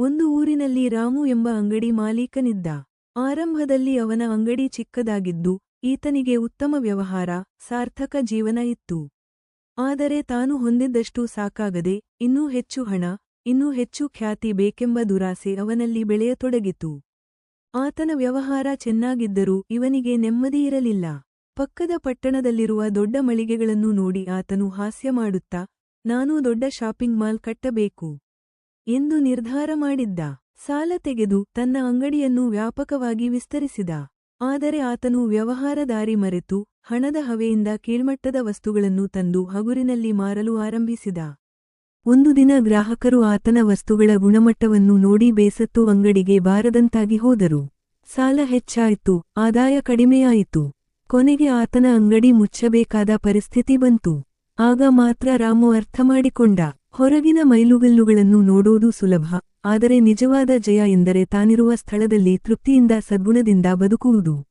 ಒಂದು ಊರಿನಲ್ಲಿ ರಾಮು ಎಂಬ ಅಂಗಡಿ ಮಾಲೀಕನಿದ್ದ. ಆರಂಭದಲ್ಲಿ ಅವನ ಅಂಗಡಿ ಚಿಕ್ಕದಾಗಿದ್ದು, ಈತನಿಗೆ ಉತ್ತಮ ವ್ಯವಹಾರ, ಸಾರ್ಥಕ ಜೀವನ ಇತ್ತು. ಆದರೆ ತಾನು ಹೊಂದಿದ್ದಷ್ಟು ಸಾಕಾಗದೆ, ಇನ್ನೂ ಹೆಚ್ಚು ಹಣ, ಇನ್ನೂ ಹೆಚ್ಚು ಖ್ಯಾತಿ ಬೇಕೆಂಬ ದುರಾಸೆ ಅವನಲ್ಲಿ ಬೆಳೆಯತೊಡಗಿತು. ಆತನ ವ್ಯವಹಾರ ಚೆನ್ನಾಗಿದ್ದರೂ ಇವನಿಗೆ ನೆಮ್ಮದಿಯಿರಲಿಲ್ಲ ಪಕ್ಕದ ಪಟ್ಟಣದಲ್ಲಿರುವ ದೊಡ್ಡ ಮಳಿಗೆಗಳನ್ನು ನೋಡಿ ಆತನು ಹಾಸ್ಯ ಮಾಡುತ್ತಾ, ನಾನೂ ದೊಡ್ಡ ಶಾಪಿಂಗ್ ಮಾಲ್ ಕಟ್ಟಬೇಕು. ಎಂದು ನಿರ್ಧಾರ ಮಾಡಿದ್ದ. ಸಾಲ ತೆಗೆದು ತನ್ನ ಅಂಗಡಿಯನ್ನು ವ್ಯಾಪಕವಾಗಿ ವಿಸ್ತರಿಸಿದ. ಆದರೆ ಆತನು ವ್ಯವಹಾರ ದಾರಿ ಮರೆತು ಹಣದ ಹವೆಯಿಂದ ಕೀಳ್ಮಟ್ಟದ ವಸ್ತುಗಳನ್ನು ತಂದು ಹಗುರಿನಲ್ಲಿ ಮಾರಲು ಆರಂಭಿಸಿದ. ಒಂದು ದಿನ ಗ್ರಾಹಕರು ಆತನ ವಸ್ತುಗಳ ಗುಣಮಟ್ಟವನ್ನು ನೋಡಿ ಬೇಸತ್ತು ಅಂಗಡಿಗೆ ಬಾರದಂತಾಗಿ ಹೋದರು. ಸಾಲ ಹೆಚ್ಚಾಯಿತು, ಆದಾಯ ಕಡಿಮೆಯಾಯಿತು. ಕೊನೆಗೆ ಆತನ ಅಂಗಡಿ ಮುಚ್ಚಬೇಕಾದ ಪರಿಸ್ಥಿತಿ ಬಂತು. ಆಗ ಮಾತ್ರ ರಾಮು ಅರ್ಥಮಾಡಿಕೊಂಡ ಹೊರಗಿನ ಮೈಲುಗಲ್ಲುಗಳನ್ನು ನೋಡೋದು ಸುಲಭ ಆದರೆ ನಿಜವಾದ ಜಯ ಎಂದರೆ ತಾನಿರುವ ಸ್ಥಳದಲ್ಲಿ ತೃಪ್ತಿಯಿಂದ ಸದ್ಗುಣದಿಂದ ಬದುಕುವುದು.